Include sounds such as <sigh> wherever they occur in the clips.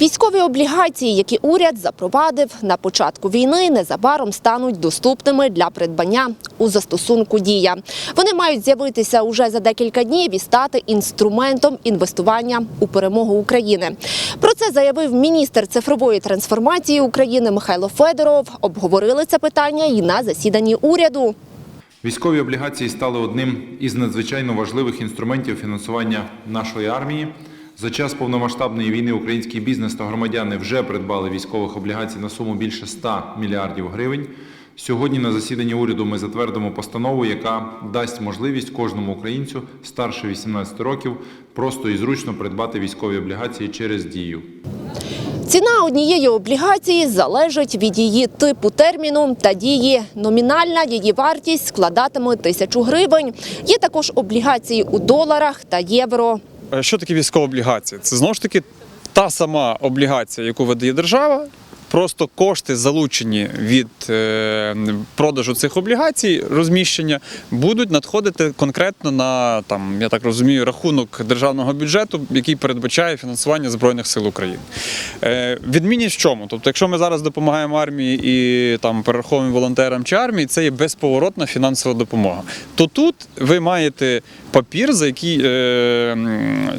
Військові облігації, які уряд запровадив на початку війни, незабаром стануть доступними для придбання у застосунку Дія. Вони мають з'явитися уже за декілька днів і стати інструментом інвестування у перемогу України. Про це заявив міністр цифрової трансформації України Михайло Федоров. Обговорили це питання і на засіданні уряду. Військові облігації стали одним із надзвичайно важливих інструментів фінансування нашої армії. За час повномасштабної війни український бізнес та громадяни вже придбали військових облігацій на суму більше 100 мільярдів гривень. Сьогодні на засіданні уряду ми затвердимо постанову, яка дасть можливість кожному українцю старше 18 років просто і зручно придбати військові облігації через дію. Ціна однієї облігації залежить від її типу терміну та дії. Номінальна її вартість складатиме тисячу гривень. Є також облігації у доларах та євро. Е, Що таке військова облігація? Це знову ж таки та сама облігація, яку видає держава. Просто кошти, залучені від е, продажу цих облігацій, розміщення, будуть надходити конкретно на там, я так розумію, рахунок державного бюджету, який передбачає фінансування Збройних сил України. Е, відмінність в чому? Тобто, якщо ми зараз допомагаємо армії і там перераховуємо волонтерам чи армії, це є безповоротна фінансова допомога. То тут ви маєте папір, за який е,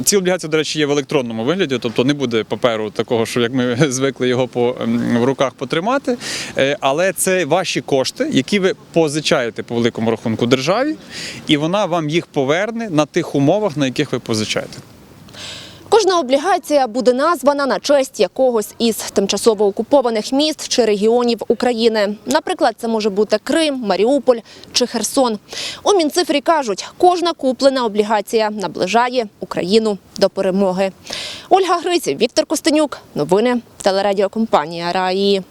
ці облігації, до речі, є в електронному вигляді, тобто не буде паперу такого, що як ми <laughs> звикли його по, в руках потримати. Е, але це ваші кошти, які ви позичаєте по великому рахунку державі, і вона вам їх поверне на тих умовах, на яких ви позичаєте. Кожна облігація буде названа на честь якогось із тимчасово окупованих міст чи регіонів України. Наприклад, це може бути Крим, Маріуполь чи Херсон. У Мінцифрі кажуть, кожна куплена облігація наближає Україну до перемоги. Ольга Гриців, Віктор Костенюк. Новини телерадіокомпанія Раї.